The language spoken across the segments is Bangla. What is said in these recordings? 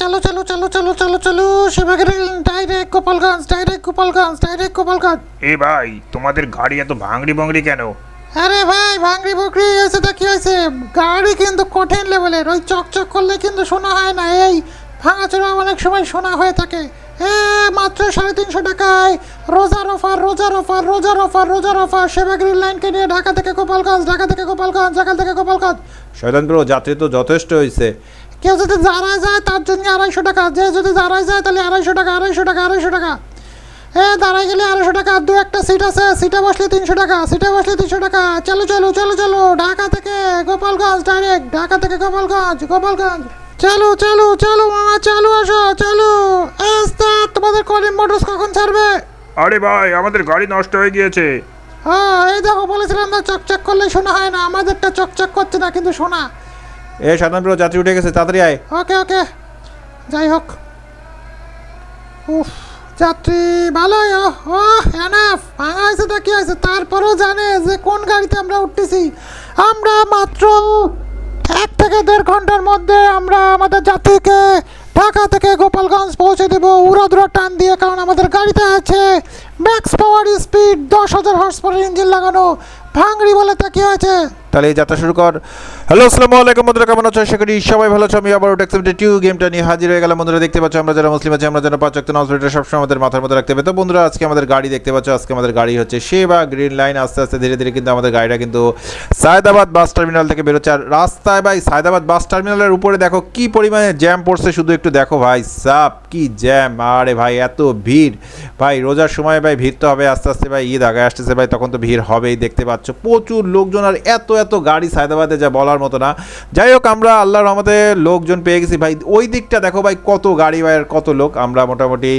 চলো চলো চলো চলো চলো চলো সেবাগের direct Gopalganj direct Gopalganj direct Gopalganj. এ ভাই তোমাদের গাড়ি এত ভাঙড়ি ভাঙড়ি কেন? আরে ভাই ভাঙড়ি বুকরি হয়েছে তা কি হয়েছে? গাড়ি কিন্তু কঠিন লেভেলের ওই চকচক করলে কিন্তু শোনা হয় না এই ভাঙাচোরা অনেক সময় শোনা হয়ে থাকে। এ মাত্র সাড়ে তিনশো টাকায় রোজার অফার রোজার অফার রোজার অফার রোজার অফার সেবাগিরি লাইনকে নিয়ে ঢাকা থেকে গোপালগঞ্জ ঢাকা থেকে গোপালগঞ্জ ঢাকা থেকে গোপালগঞ্জ। শয়তানপুর যাত্রী তো যথেষ্ট হয়েছে কেউ যদি দাঁড়ায় যায় তার জন্য আড়াইশো টাকা। যে যদি দাঁড়ায় যায় তাহলে আড়াইশো টাকা আড়াইশো টাকা আড়াইশো টাকা। এ দাঁড়ায় গেলে আড়াইশো টাকা দু একটা সিট আছে সিটে বসলে তিনশো টাকা সিটে বসলে তিনশো টাকা। চলো চলো চলো চলো ঢাকা থেকে গোপালগঞ্জ ডাইরেক্ট ঢাকা থেকে গোপালগঞ্জ গোপালগঞ্জ। চলো চলো চলো মামা চলো আসো চলো। আস্তে তোমাদের কলিম মোটরস কখন ছাড়বে? আরে ভাই আমাদের গাড়ি নষ্ট হয়ে গিয়েছে। হ্যাঁ এই দেখো বলেছিলাম না চকচক করলে শোনা হয় না। আমাদেরটা চকচক করছে না কিন্তু শোনা। এ শয়তানপুর যাত্রী উঠে গেছে, তাড়াতাড়ি আয়। ওকে ওকে। যাই হোক। উফ, যাত্রী, ভালোই ও এনাফ ভাঙা হয়েছে তা, কি হয়েছে? তারপরেও জানে যে কোন গাড়িতে আমরা উঠতেছি। আমরা মাত্র এক থেকে দেড় ঘণ্টার মধ্যে আমরা আমাদের যাত্রীকে ঢাকা থেকে গোপালগঞ্জ পৌঁছে দেবো উড়াদুরা টান দিয়ে, কারণ আমাদের গাড়িতে আছে ম্যাক্স পাওয়ার স্পিড দশ হাজার হর্স পাওয়ার ইঞ্জিন লাগানো ভাঙড়ি বলে তা কি হয়েছে? তাহলে যাত্রা শুরু কর। হ্যালো, আসসালামু আলাইকুম বন্ধুরা, কেমন আছো? আশা করি সবাই ভালো আছো। আমি আবার টিউ গেমটা নিয়ে হাজির হয়ে গেলাম। বন্ধুরা, দেখতে পাচ্ছ আমরা যারা মুসলিম আছি, আমরা যারা পাঁচ অক্ট এটা সবসময় আমাদের মাথার মধ্যে রাখতে হবে। তো বন্ধুরা, আজকে আমাদের গাড়ি দেখতে পাচ্ছ, আজকে আমাদের গাড়ি হচ্ছে সেবা গ্রিন লাইন আস্তে আস্তে ধীরে ধীরে কিন্তু আমাদের গাড়িটা কিন্তু সায়দাবাদ বাস টার্মিনাল থেকে বেরোচ্ছে। আর রাস্তায় ভাই, সায়দাবাদ বাস টার্মিনালের উপরে দেখো কি পরিমাণে জ্যাম পড়ছে। শুধু একটু দেখো ভাই, সাপ, কি জ্যাম আরে ভাই, এত ভিড়। ভাই, রোজার সময় ভাই, ভিড় তো হবে। আস্তে আস্তে ভাই, ঈদ আগে আসতেছে ভাই, তখন তো ভিড় হবেই, দেখতে পাচ্ছ। প্রচুর লোকজন, আর এত এত গাড়ি সায়দাবাদে যা বলার মতো না। যাই হোক, আমরা আল্লাহর রহমতে লোকজন পেয়ে গেছি। ভাই, ওই দিকটা দেখো ভাই, কত গাড়ি ভাই আর কত লোক। আমরা মোটামুটি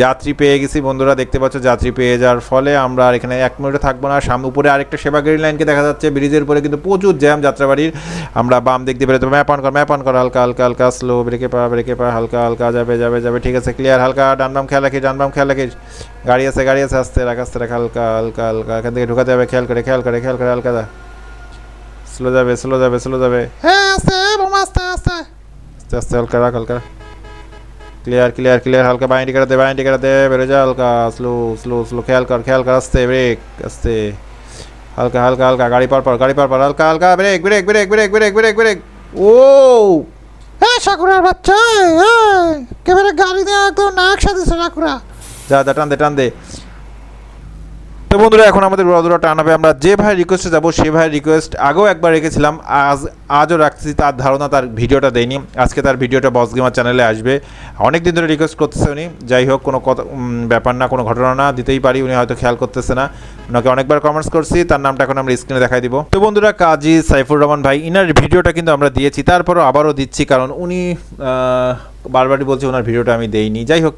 যাত্রী পেয়ে গেছি। বন্ধুরা, দেখতে পাচ্ছ, যাত্রী পেয়ে যাওয়ার ফলে আমরা আর এখানে এক মিনিটে থাকব না। সামনে উপরে আরেকটা সেবাগিরি লাইনকে দেখা যাচ্ছে। ব্রিজের উপরে কিন্তু প্রচুর জ্যাম যাত্রাবাড়ির। আমরা বাম দিক দিয়ে বেরোতে ম্যাপ অন কর, ম্যাপ অন কর, হালকা হালকা হালকা স্লো ব্রেকে পা ব্রেকে পা, হালকা হালকা, যাবে যাবে যাবে। ঠিক আছে ক্লিয়ার হালকা, ডান বাম খেয়াল রাখিস, ডান বাম খেয়াল রাখিস। গাড়ি আছে গাড়ি আছে, আস্তে রাখ আস্তে রাখ, হালকা হালকা হালকা। এখান থেকে ঢুকাতে হবে, খেয়াল করে খেয়াল করে খেয়াল করে, হালকা যা স্লো যাবে স্লো যাবে স্লো যাবে। হ্যাঁ আস্তে বোমা আস্তে আস্তে। আস্তে আস্তে হালকা রাখ হালকা ক্লিয়ার ক্লিয়ার ক্লিয়ার হালকা বাইন্ডি করে দে বাইন্ডি করে দে বেরো যা হালকা স্লো স্লো স্লো খেয়াল কর খেয়াল কর আস্তে ব্রেক আস্তে। হালকা হালকা হালকা গাড়ি পার পর গাড়ি পার পর হালকা হালকা brake brake brake brake brake brake brake ও হ্যাঁ সাকুরার বাচ্চা হ্যাঁ কেবারে গাড়ি দিয়ে একদম না একসাথে সাকুরা। যা যা টান দে টান দে। তো বন্ধুরা, এখন আমাদের উড়াদুরা টান হবে আমরা যে ভাই রিকোয়েস্টে যাব, সে ভাই রিকোয়েস্ট আগেও একবার রেখেছিলাম। আজ আজও রাখছি তার ধারণা, তার ভিডিওটা দেয়নি। আজকে তার ভিডিওটা বস গেমার চ্যানেলে আসবে। অনেক দিন ধরে রিকোয়েস্ট করতেছে উনি। যাই হোক, কোনো কথা ব্যাপার না, কোনো ঘটনা না, দিতেই পারি, উনি হয়তো খেয়াল করতেছে না। ওনাকে অনেকবার কমেন্টস করছি, তার নামটা এখন আমরা স্ক্রিনে দেখাই দিব। তো বন্ধুরা, কাজী সাইফুর রহমান ভাই, ইনার ভিডিওটা কিন্তু আমরা দিয়েছি, তারপরও আবারও দিচ্ছি, কারণ উনি বারবারই বলছে ওনার ভিডিওটা আমি দেইনি। যাই হোক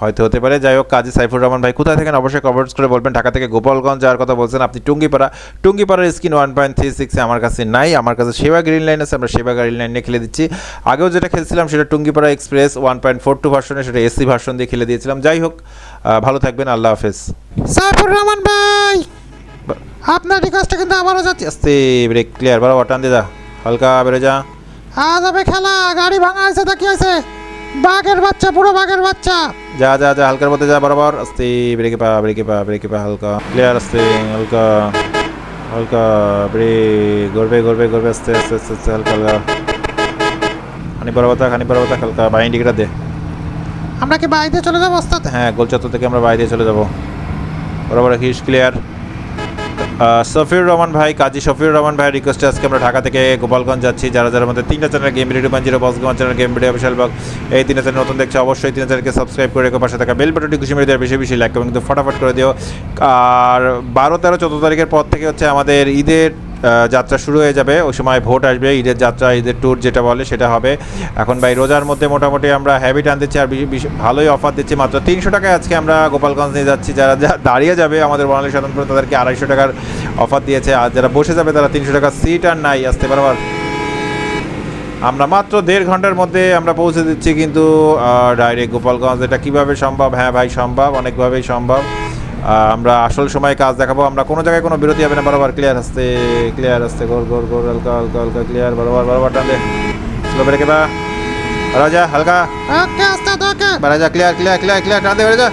হয়তো হতে পারে। যাই হোক, কাজী সাইফুর রহমান ভাই, কোথায় থাকেন অবশ্যই কমেন্টস করে বলবেন। ঢাকা থেকে গোপালগঞ্জ যাওয়ার কথা বলছেন আপনি। টুঙ্গিপাড়া, টুঙ্গিপাড়ার স্ক্রিন ওয়ান পয়েন্ট থ্রি সিক্সে আমার কাছে নাই, আমার কাছে সেবা গ্রিন লাইন আছে আমরা সেবা গ্রিন লাইনে খেলে দিচ্ছি। আগেও যেটা খেলছিলাম সেটা Tungipara express one point four two ভার্সনে সেটা এসি ভার্সন দিয়ে খেলে দিয়েছিলাম। যাই হোক ভালো থাকবেন আল্লাহ হাফেজ। সাইফুর রহমান ভাই! আপনার রিকোয়েস্টটা কিন্তু আবারও যাচ্ছে। আস্তে ব্রেক ক্লিয়ার বরাবর টান দিয়ে যা। হালকা বেরো যা। আজ হবে খেলা গাড়ি ভাঙা হয়েছে তা কি হয়েছে। বাঘের বাচ্চা পুরো বাঘের বাচ্চা। যা যা যা হালকার মধ্যে যা বরাবর। আস্তে ব্রেকে পা ব্রেকে পা ব্রেকে পা হালকা। ক্লিয়ার আস্তে হালকা। হালকা ব্রেক গড়বে গড়বে গড়বে আস্তে আস্তে আস্তে আস্তে হালকা হালকা। খানি থাক খানি থাক হালকা বাইন ডিগ্রা দে। আমরা কি বাইরে চলে যাব আস্তে হ্যাঁ গোলচত্বর থেকে আমরা বাইরে চলে যাব। বরাবর রাখিস ক্লিয়ার সফিউর রহমান ভাই, কাজী সফিউর রহমান ভাই রিকোয়েস্টে আজকে আমরা ঢাকা থেকে গোপালগঞ্জ যাচ্ছি। যারা যারা আমাদের তিনটা চ্যানেল গেম ভিডিও পান zero boss channel game video official blog এই তিনটা চ্যানেল নতুন দেখছে, অবশ্যই তিন চ্যানেলকে সাবস্ক্রাইব করে রেখো, পাশে থাকা বেল বাটনটি খুশি মেরে দেওয়ার বেশি বেশি লাইক করবেন কিন্তু ফটাফট করে দিও। আর বারো তেরো, চোদ্দ তারিখের পর থেকে হচ্ছে আমাদের ঈদের যাত্রা শুরু হয়ে যাবে। ওই সময় ভোট আসবে, ঈদের যাত্রা, ঈদের ট্যুর যেটা বলে সেটা হবে। এখন ভাই, রোজার মধ্যে মোটামুটি আমরা হ্যাবিট আনতেছি আর ভালোই অফার দিচ্ছি। মাত্র তিনশো টাকায় আজকে আমরা গোপালগঞ্জ নিয়ে যাচ্ছি। যারা দাঁড়িয়ে যাবে আমাদের বর্ণালী স্বতন্ত্র তাদেরকে আড়াইশো টাকার অফার দিয়েছে। আর যারা বসে যাবে, তারা তিনশো টাকার সিট আর নাই আসতে বরাবর আমরা মাত্র দেড় ঘণ্টার মধ্যে আমরা পৌঁছে দিচ্ছি, কিন্তু ডাইরেক্ট গোপালগঞ্জ। এটা কীভাবে সম্ভব? হ্যাঁ ভাই, সম্ভব, অনেকভাবেই সম্ভব। আমরা আসল সময় কাজ দেখাবো। আমরা কোনো জায়গায় কোনো বিরতি হবে না। বারবার ক্লিয়ার আসতে ক্লিয়ার আসতে গোর গোর গোর হালকা হালকা হালকা ক্লিয়ার বারবার বরাবর টান দে স্লো ব্রেকে বা যা হালকা। ওকে ওস্তাদ ওকে। যা ক্লিয়ার ক্লিয়ার ক্লিয়ার ক্লিয়ার টান দে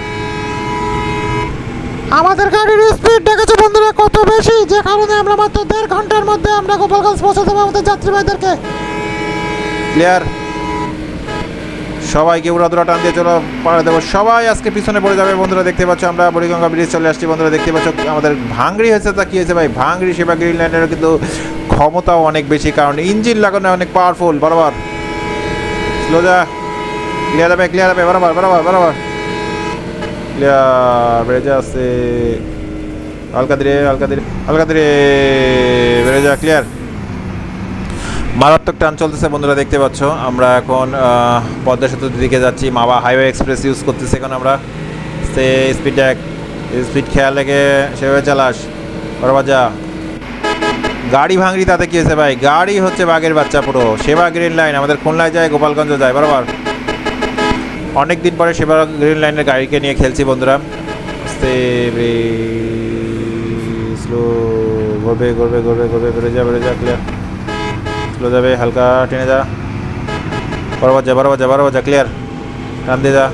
আমাদের গাড়ির স্পিড দেখেছ বন্ধুরা? কত বেশি? যে কারণে আমরা মাত্র দেড় ঘণ্টার মধ্যে আমরা গোপালগঞ্জ পৌঁছে দেবো আমাদের যাত্রীবাহীদেরকে। ক্লিয়ার সবাইকে উড়াদুরা টান দিয়ে চলো পাড়া দেবো। সবাই আজকে পিছনে পড়ে যাবে, বন্ধুরা দেখতে পাচ্ছ আমরা। বুড়িগঙ্গা ব্রিজ চলে আসছি, বন্ধুরা দেখতে পাচ্ছ আমাদের ভাঙড়ি হয়েছে, তা কী হয়েছে ভাই? ভাঙড়ি সেবা গ্রিন লাইনেরও কিন্তু ক্ষমতাও অনেক বেশি, কারণ ইঞ্জিন লাগানো অনেক পাওয়ারফুল বরাবর। স্লো যা। ক্লিয়ার হবে ক্লিয়ার হবে বরাবর বরাবর বরাবর। ক্লিয়ার বেড়ে যা আসছে হালকা ধীরে হালকা ধীরে হালকা ধীরে বেড়ে যা ক্লিয়ার মারাত্মক টান চলতেছে বন্ধুরা, দেখতে পাচ্ছ। আমরা এখন পদ্মা সেতুর দিকে যাচ্ছি। মাওয়া হাইওয়ে এক্সপ্রেস ইউজ করতেছি এখন আমরা। সে স্পিড ড্যাক স্পিড খেয়াল রেখে সেভাবে চালাস। যা গাড়ি ভাঙড়ি তাতে কি হয়েছে ভাই? গাড়ি হচ্ছে বাঘের বাচ্চা পুরো। সেবা গ্রিন লাইন আমাদের খুলনায় যায়, গোপালগঞ্জ যায়, বরাবর। অনেক দিন পরে সেবা গ্রিন লাইনের গাড়িকে নিয়ে খেলছি বন্ধুরা। স্লো ঘুরবে ঘুরবে ঘুরবে ঘুরবে, বেড়ে যা বেড়ে যা ক্লিয়ার স্লো যাবে হালকা টেনে যা। বরাবর যা বরাবর যা বরাবর যা ক্লিয়ার টান দিয়ে যা।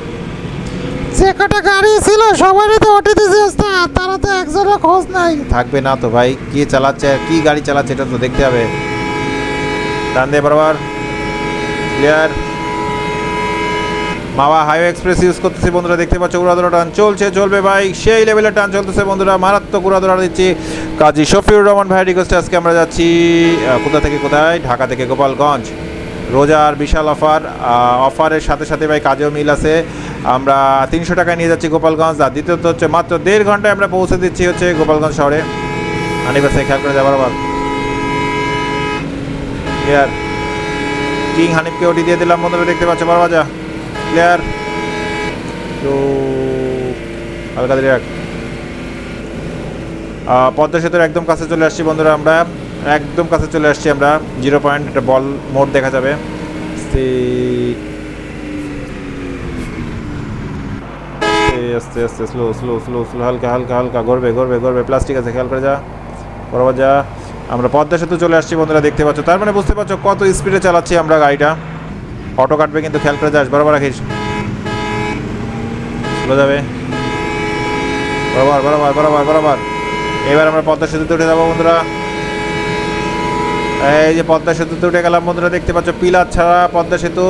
যে কটা গাড়ি ছিল সবারই তো ওটি দিয়েছে ওস্তাদ তারা তো একজনের খোঁজ নাই। থাকবে না তো ভাই কে চালাচ্ছে কি গাড়ি চালাচ্ছে এটা তো দেখতে হবে। টান দিয়ে বরাবর। Clear Mawa highway express use করতেছি বন্ধুরা দেখতে পাচ্ছ উড়াদোড়া টান চলছে চলবে ভাই। সেই লেভেলের টান চলতেছে বন্ধুরা মারাত্মক উড়াদোড়া দিচ্ছি। কাজী শফিউর রহমান ভাই রিকোয়েস্টে আজকে আমরা যাচ্ছি কোথা থেকে কোথায়? ঢাকা থেকে গোপালগঞ্জ। রোজার বিশাল অফার অফারের সাথে সাথে ভাই কাজেও মিল আছে। আমরা তিনশো টাকায় নিয়ে যাচ্ছি গোপালগঞ্জ। আর দ্বিতীয়ত হচ্ছে মাত্র দেড় ঘন্টায় আমরা পৌঁছে দিচ্ছি হচ্ছে গোপালগঞ্জ শহরে। হানিবাসে খেয়াল করে যাবার আবার ক্লিয়ার কিং হানিফকে ওটি দিয়ে দিলাম, বন্ধুরা, দেখতে পাচ্ছ বারবার যা ক্লিয়ার তো হালকা দিয়ে রাখ পদ্মা সেতুর একদম কাছে চলে আসছি বন্ধুরা আমরা। একদম কাছে চলে আসছি আমরা। জিরো পয়েন্ট একটা বল মোড দেখা যাবে। আস্তে আস্তে স্লো স্লো স্লো স্লো হালকা হালকা হালকা গড়বে গড়বে গড়বে প্লাস্টিক আছে, খেয়াল করে যা। বরাবর যা। আমরা পদ্মা সেতু চলে আসছি বন্ধুরা, দেখতে পাচ্ছ। তার মানে বুঝতে পারছ কত স্পিডে চালাচ্ছি আমরা গাড়িটা। অটো কাটবে কিন্তু খেয়াল করে যাস বরাবর রাখিস। স্লো যাবে। বরাবর বরাবর বরাবর বরাবর। এবার আমরা পদ্মা সেতুতে উঠে যাব বন্ধুরা এই যে পদ্মা সেতুতে উঠে গেলাম বন্ধুরা দেখতে পাচ্ছ পিলার ছাড়া পদ্মা সেতু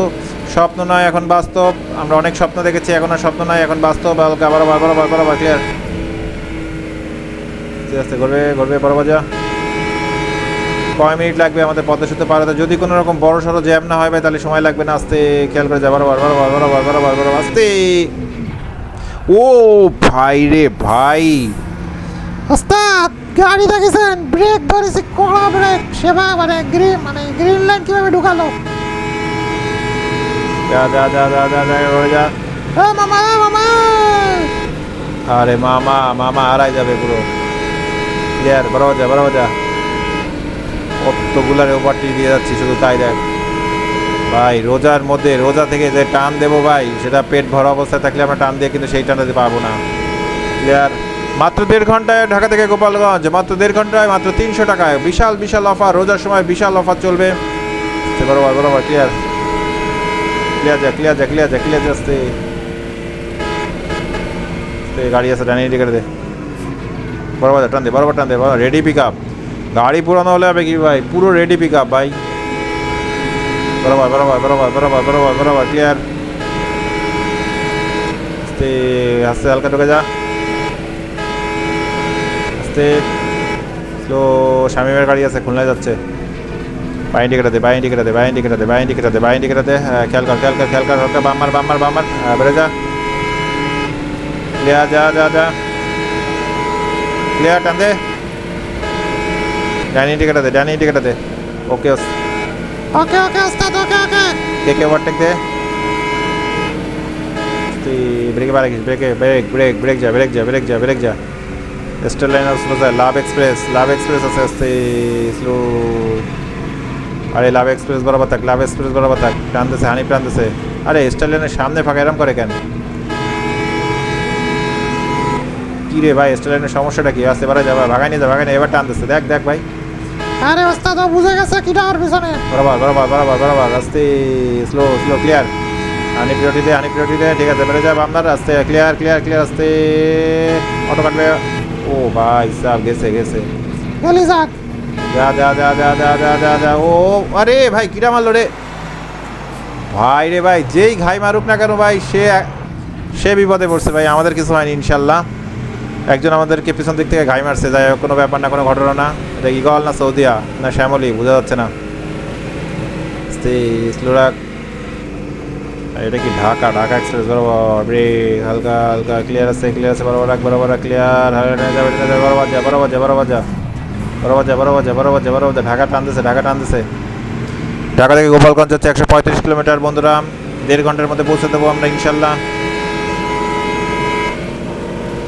স্বপ্ন নয় এখন বাস্তব আমরা অনেক স্বপ্ন দেখেছি এখন আর স্বপ্ন নয় এখন বাস্তব হালকা বরাবর বরাবর বরাবর ক্লিয়ার আস্তে আস্তে ঘুরবে ঘুরবে বরাবর যা কয় মিনিট লাগবে আমাদের পদ্মা সেতু পার হতে যদি কোনো রকম বড় সড়ো জ্যাম না হয় ভাই তাহলে সময় লাগবে না আস্তে খেয়াল করে যা বরাবর বরাবর বরাবর বরাবর বরাবর আস্তে ও ভাই রে ভাই ওস্তাদ গাড়ি দেখেছেন? ব্রেক ধরেছে কড়া ব্রেক সেবা মানে গ্রিন মানে গ্রিন লাইন কীভাবে ঢুকালো? যা যা যা যা যা যা ঘরে যা। এ মামা এ মামা! আরে মামা মামা হারাই যাবে পুরো। ক্লিয়ার বরাবর যা বরাবর যা। কতগুলার ওভারটি দিয়ে যাচ্ছি শুধু তাই দেখ। ভাই রোজার মধ্যে রোজা থেকে যে টান দেবো ভাই সেটা পেট ভরা অবস্থায় থাকলে আমরা টান দিয়ে কিন্তু সেই টান দিতে পারব না। ক্লিয়ার মাত্র দেড় ঘন্টায় ঢাকা থেকে গোপালগঞ্জ, মাত্র দেড় ঘন্টায় মাত্র তিনশো টাকায়। বিশাল বিশাল অফার রোজার সময় বিশাল অফার চলবে। বরাবর বরাবর ক্লিয়ার ক্লিয়ার যা ক্লিয়ার যা ক্লিয়ার যা ক্লিয়ার যা, আস্তে। আস্তে, গাড়ি আছে, ডানি টিকে দে। বরাবর টান দে বরাবর টান দে বরাবর রেডি পিক আপ গাড়ি পুরানো হলে হবে কি ভাই? পুরো রেডি পিক আপ ভাই বরাবর বরাবর বরাবর বরাবর বরাবর বরাবর ক্লিয়ার আস্তে, হালকা ঢুকে যা। আস্তে স্লো শামিমের গাড়ি আছে খুলনায় যাচ্ছে। বাইন টিকেটা দে বাইন টিকেটা দে বাইন টিকেটা দে বাইন টিকেটা দে বাইন টিকেটা দে। হ্যাঁ, খেয়াল কর খেয়াল কর খেয়াল কর হালকা বাম্মার বাম্মার বাম্মার বেড়ে যা। ক্লিয়ার যা যা যা। ক্লিয়ার টান দে। ডাইনিং টিকেটা দে ডাইনিং টিকেটা দে। ওকে ওকে ওকে ওস্তাদ ওকে ওকে কে কে ওভারটেক দে। ব্রেকে বাড়া গেছিস ব্রেকে ব্রেক ব্রেক ব্রেক যা ব্রেক যা ব্রেক যা ব্রেক যা। স্টার লাইনার স্লো যায় লাভ এক্সপ্রেস লাভ এক্সপ্রেস আছে আস্তে স্লো আরে লাভ এক্সপ্রেস বরাবর থাক লাভ এক্সপ্রেস বরাবর থাক টানতেছে হানি টানতেছে। আরে স্টার লাইনের সামনে ফাঁকা এরম করে কেন? কি রে ভাই স্টার লাইনের সমস্যাটা কি? আসতে পারে যাবা ভাগাই নিয়ে যা ভাগাই নিয়ে এবার টানতেছে দেখ দেখ ভাই। আরে ওস্তাদ বুঝে গেছে কিটা ওর পিছনে। বরাবর বরাবর বরাবর বরাবর আস্তে স্লো স্লো ক্লিয়ার হানি পিরিয়ডি দে হানি পিরিয়ডি দে ঠিক আছে বেড়ে যাবে আপনার আস্তে ক্লিয়ার ক্লিয়ার ক্লিয়ার আস্তে। অটো কাটবে। ও ভাই সাহ গেছে গেছে। গেলি যাক। যা যা যা যা যা যা যা যা। ও আরে ভাই কিরা মারলো রে? ভাই রে ভাই যেই ঘাই মারুক না কেন ভাই সে সে বিপদে পড়ছে ভাই আমাদের কিছু হয়নি ইনশাল্লাহ। একজন আমাদেরকে পিছন দিক থেকে ঘাই মারছে যাই হোক কোনো ব্যাপার না কোনো ঘটনা না। এটা ইগল না সৌদিয়া না শ্যামলি বোঝা যাচ্ছে না। স্লো রাখ এটা কি ঢাকা? ঢাকা এক্সপ্রেস বরাবর। হালকা হালকা ক্লিয়ার আছে ক্লিয়ার আছে, বরাবর রাখ বরাবর রাখ ক্লিয়ার বরাবর যা বরাবর যা বরাবর যা। বরাবর যা বরাবর যা বরাবর যা বরাবর যা। ঢাকা টানতেছে ঢাকা টানতেছে। ঢাকা থেকে গোপালগঞ্জ হচ্ছে একশো পঁয়ত্রিশ কিলোমিটার। বন্ধুরা, দেড় ঘণ্টার মধ্যে পৌঁছে দেবো আমরা ইনশাল্লাহ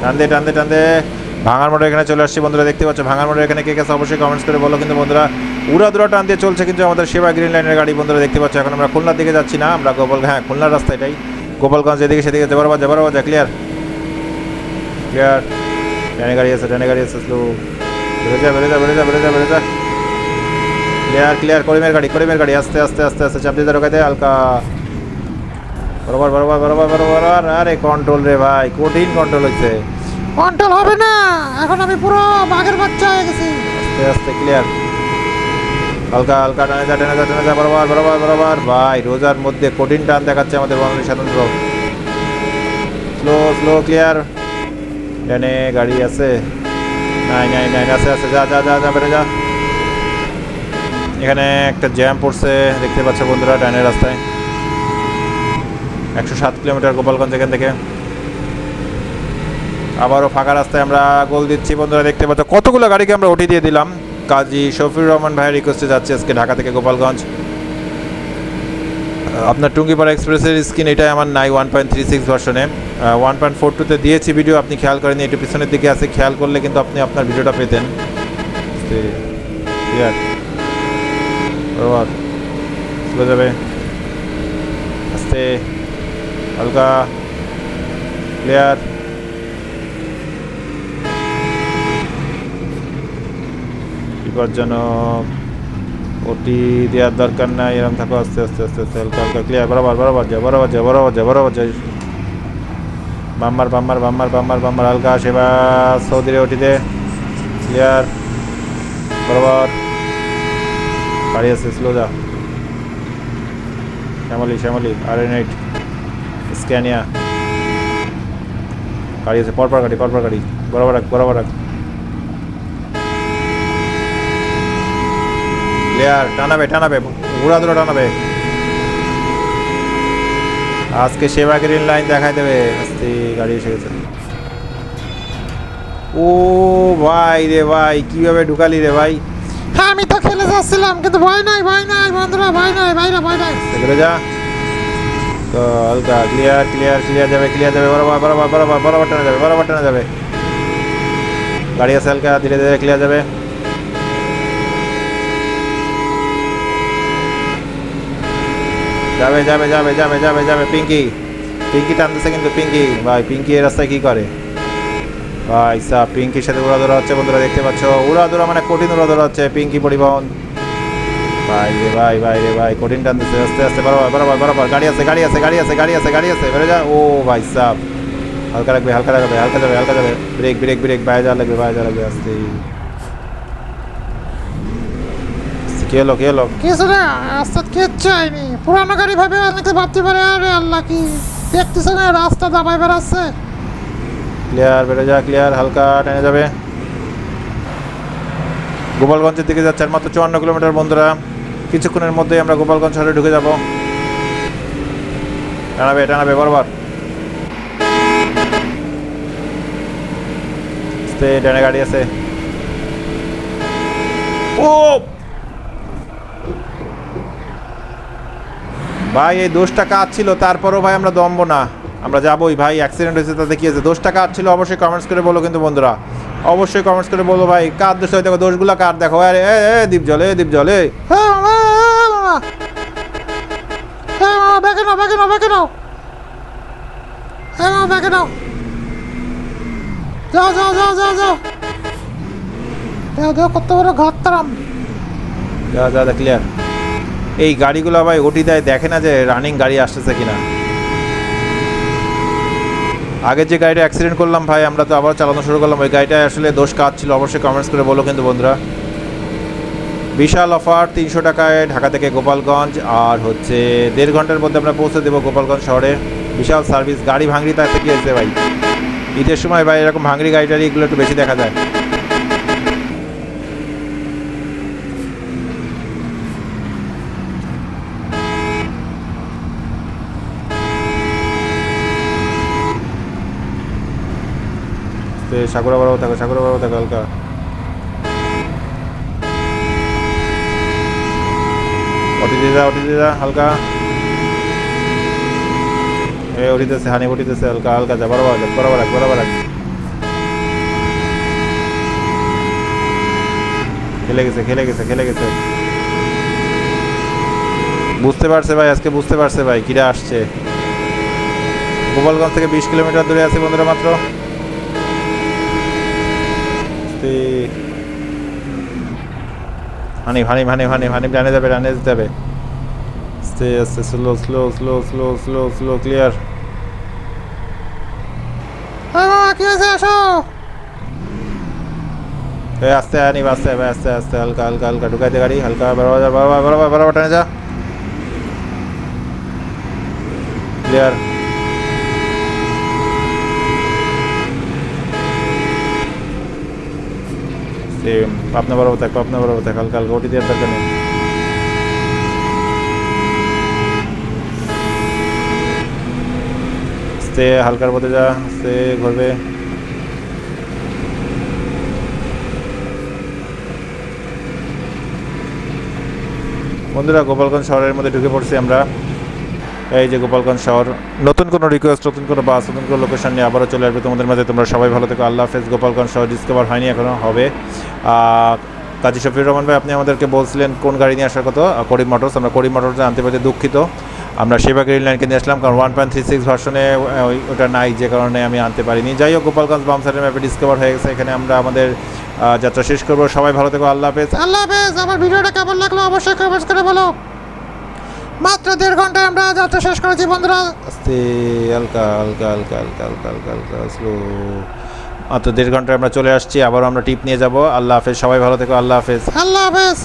টানদে টানদে টানতে। ভাঙার মোড়ে এখানে চলে আসছি, বন্ধুরা, দেখতে পাচ্ছ, ভাঙার মোড়ে এখানে কে গেছে অবশ্যই কমেন্টস করে বলো। কিন্তু বন্ধুরা উড়া দুরা টান দিয়ে চলছে কিন্তু আমাদের সেবা গ্রিন লাইনের গাড়ি। বন্ধুরা দেখতে পাচ্ছ এখন আমরা খুলনার দিকে যাচ্ছি না আমরা গোপাল হ্যাঁ খুলনার রাস্তা এটাই। গোপালগঞ্জ এদিকে সেদিকে যাবার বাজা বরাবর বাজা ক্লিয়ার ক্লিয়ার ট্রেনে গাড়ি আছে ট্রেনে গাড়ি আছে স্লো বেড়ে যা বেড়ে যা বেড়ে যা বেড়ে যা বেড়ে যা। ক্লিয়ার ক্লিয়ার করিমের গাড়ি করিমের গাড়ি আস্তে আস্তে আস্তে আস্তে চাপ দিয়ে রোকাই দে হালকা। বরাবর বরাবর বরাবর বরাবর আরে কন্ট্রোল রে ভাই কঠিন কন্ট্রোল হচ্ছে কন্ট্রোল হবে না এখন আমি পুরো বাঘের বাচ্চা হয়ে গেছি। আস্তে আস্তে ক্লিয়ার হালকা হালকা, টানে যা, টেনে যা টেনে যা, বরাবর বরাবর বরাবর। ভাই, রোজার মধ্যে কঠিন টান দেখাচ্ছে আমাদের বাঙালি স্বাতন্ত্র। স্লো স্লো ক্লিয়ার ট্রেনে গাড়ি আছে। নাই নাই নাই আছে আছে, যা যা যা যা, বেড়ে যা। এখানে একটা জ্যাম পড়ছে, দেখতে পাচ্ছ বন্ধুরা ট্রেনের রাস্তায়। একশো সাত কিলোমিটার গোপালগঞ্জ এখান থেকে। আবারও ফাঁকা রাস্তায় আমরা গোল দিচ্ছি, বন্ধুরা, দেখতে পাচ্ছ। কতগুলো গাড়িকে আমরা উঠিয়ে দিয়ে দিলাম। কাজী শফিউর রহমান ভাইয়ের রিকোয়েস্টে যাচ্ছে আজকে ঢাকা থেকে গোপালগঞ্জ। আপনার টুঙ্গিপাড়া এক্সপ্রেসের স্ক্রিন এটাই আমার নাই ওয়ান পয়েন্ট থ্রি সিক্স ভার্সনে ওয়ান পয়েন্ট ফোর টুতে দিয়েছি ভিডিও আপনি খেয়াল করেনি একটু পিছনের দিকে আছে, খেয়াল করলে কিন্তু আপনি আপনার ভিডিওটা পেতেন। স্লো যাবে। আস্তে, হালকা ক্লিয়ার বিপজ্জনক ওটি দেওয়ার দরকার নাই এরকম থাকো, আস্তে আস্তে আস্তে আস্তে, হালকা হালকা ক্লিয়ার বরাবর বরাবর যা বরাবর যা বরাবর যা বরাবর যা বাম্মার বাম্মার বাম্মার বাম্মার বাম্মার, হালকা, সেবা, সৌদিরে ওটিতে ক্লিয়ার বরাবর। গাড়ি আছে স্লো যা। Shyamoli Shyamoli, R N eight Scania. গাড়ি আছে, পরপর গাড়ি পরপর গাড়ি, বরাবর রাখ বরাবর রাখ। ক্লিয়ার টানাবে টানাবে ঘোরা ধরে টানাবে। আজকে সেবা গ্রিন লাইন দেখাই দেবে। আস্তে গাড়ি এসে গেছে। ও ভাই রে ভাই কীভাবে ঢুকালি রে ভাই? আমি তো খেলে যাচ্ছিলাম কিন্তু ভয় নাই ভয় নাই বন্ধুরা ভয় নাই ভাইরা ভয় নাই। দেখে যা। তো হালকা ক্লিয়ার ক্লিয়ার ক্লিয়ার যাবে ক্লিয়ার যাবে বরাবর বরাবর বরাবর বরাবর টানা যাবে বরাবর টানা যাবে। গাড়ি আছে হালকা ধীরে ধীরে ক্লিয়ার যাবে। যাবে যাবে যাবে যাবে যাবে যাবে, পিঙ্কি। পিঙ্কি টানতেছে কিন্তু পিঙ্কি। ভাই, পিঙ্কি এই রাস্তায় কি করে? ভাই, সাহ, পিঙ্কির সাথে উড়াদৌড়া হচ্ছে, বন্ধুরা দেখতে পাচ্ছ। উড়াদৌড়া মানে কঠিন উড়াদৌড়া হচ্ছে, পিঙ্কি পরিবহন। ভাই রে, ভাই ভাই রে, ভাই, কঠিন টানতেছে, আস্তে আস্তে, বরাবর বরাবর বরাবর, গাড়ি আছে গাড়ি আছে গাড়ি আছে গাড়ি আছে গাড়ি আছে, বেরো যা। ও ভাই, সাহ। হালকা রাখবে হালকা রাখবে, হালকা যাবে হালকা যাবে। ব্রেক ব্রেক ব্রেক বাইরে যাওয়া লাগবে, বাইরে যাওয়া লাগবে, আস্তে। কি হলো কি হলো কিছু না রাস্তা কিচ্ছু হয়নি পুরানো গাড়ি ভাবে অনেকে ভাবতে পারে আরে আল্লাহ কি দেখতেছে না রাস্তা দাবাই বেড়াচ্ছে? ক্লিয়ার বেরো যা ক্লিয়ার হালকা টেনে যাবে। গোপালগঞ্জের দিকে যাচ্ছে আর মাত্র চুয়ান্ন কিলোমিটার বন্ধুরা। কিছুক্ষণের মধ্যেই আমরা গোপালগঞ্জ শহরে ঢুকে যাব। টানাবে টানাবে বরাবর। ডানে গাড়ি আছে। ও! ভাই এই দোষটা কাজ ছিল? তারপরও ভাই আমরা দমবো না। আমরা যাবোই ভাই অ্যাক্সিডেন্ট হয়েছে তাতে কি আছে দোষটা কার ছিল? অবশ্যই কমেন্টস করে বলো কিন্তু বন্ধুরা। অবশ্যই কমেন্টস করে বলো ভাই কার দোষ হয় দেখো দোষগুলো কার? দেখো আরে এ এ দীপ জলে দীপ জলে হ্যাঁ মামা হ্যাঁ মামা মামা ব্যাগে নাও ব্যাগে নাও ব্যাগে নাও মামা নাও যাও যাও যাও যাও যাও দেও দেও কত বড় যা যা ক্লিয়ার এই গাড়িগুলো ভাই ওটি দেয়, দেখে না যে রানিং গাড়ি আসতেছে কিনা। আগে যে গাড়িটা অ্যাক্সিডেন্ট করলাম ভাই, আমরা তো আবার চালানো শুরু করলাম। ওই গাড়িটায় আসলে দোষ কাজ ছিল? অবশ্যই কমেন্টস করে বলো কিন্তু বন্ধুরা। বিশাল অফার, তিনশো টাকায় ঢাকা থেকে গোপালগঞ্জ, আর হচ্ছে দেড় ঘণ্টার মধ্যে আমরা পৌঁছে দেবো গোপালগঞ্জ শহরে। বিশাল সার্ভিস গাড়ি ভাঙড়ি তার থেকে এসে ভাই। ঈদের সময় ভাই এরকম ভাঙড়ি গাড়ি টাড়ি এগুলো একটু বেশি দেখা যায়। তো সাগরা বাড়াবো থাকো, সাগরা বাড়াবো থাকো, হালকা। দিয়ে যা যা, হালকা। এ, উঠিতেছে, হানি উঠিতেছে, হালকা হালকা যা, বরাবর রাখ বরাবর রাখ বরাবর রাখ। খেলে গেছে খেলে গেছে খেলে গেছে। বুঝতে পারছে ভাই, আজকে বুঝতে পারছে ভাই, কিরা আসছে। গোপালগঞ্জ থেকে বিশ কিলোমিটার দূরে আছে বন্ধুরা মাত্র। আস্তে। হানিফ হানিফ হানিফ হানিফ হানিফ ডানে যাবে ডানে যাবে। আস্তে আস্তে slow slow slow slow slow slow clear এই কি হয়েছে? আসো। এ আস্তে হানিফ আস্তে ভাই আস্তে আস্তে হালকা হালকা হালকা ঢুকাই দে গাড়ি হালকা বরাবর বরাবর বরাবর বরাবর টানে যা। ক্লিয়ার সেম পাপনা বরাবর থাক পাপনা বরাবর থাক হালকা হালকা ওটি দেওয়ার দরকার নেই। আস্তে হালকার মধ্যে যা আস্তে ঘুরবে। বন্ধুরা, গোপালগঞ্জ শহরের মধ্যে ঢুকে পড়ছি আমরা। এই যে গোপালগঞ্জ শহর, নতুন কোনো রিকোয়েস্ট নতুন কোনো বাস নতুন কোনো লোকেশন নিয়ে আবারও চলে আসবে তোমাদের মাঝে। তোমরা সবাই ভালো থেকো। আল্লাহ হাফেজ। গোপালগঞ্জ শহর ডিসকভার হয়নি এখনও হবে। কাজী শফিউর রহমান ভাই, আপনি আমাদেরকে বলছিলেন কোন গাড়ি নিয়ে আসার কথা? করিম মোটরস আমরা করিম মোটরস আনতে পেরে দুঃখিত। আমরা সেবা গ্রিন লাইনকে নিয়ে আসলাম, কারণ ওয়ান পয়েন্ট থ্রি সিক্স ভার্সনে ওটা নাই, যে কারণে আমি আনতে পারিনি। যাই হোক, গোপালগঞ্জ বাম বামসাইডের ম্যাপে ডিসকভার হয়ে গেছে। এখানে আমরা আমাদের যাত্রা শেষ করব। সবাই ভালো থেকো। আল্লাহ হাফেজ। আল্লাহ হাফেজ। আমার ভিডিওটা কেমন লাগল অবশ্যই কমেন্টস করে বলো। মাত্র দেড় ঘন্টায় আমরা যাত্রা শেষ করেছি বন্ধুরা। আস্তে হালকা হালকা হালকা হালকা হালকা হালকা হালকা স্লো মাত্র দেড় ঘন্টায় আমরা চলে আসছি আবারও আমরা টিপ নিয়ে যাব। আল্লাহ হাফেজ সবাই ভালো থেকো আল্লাহ হাফেজ। আল্লাহ হাফেজ।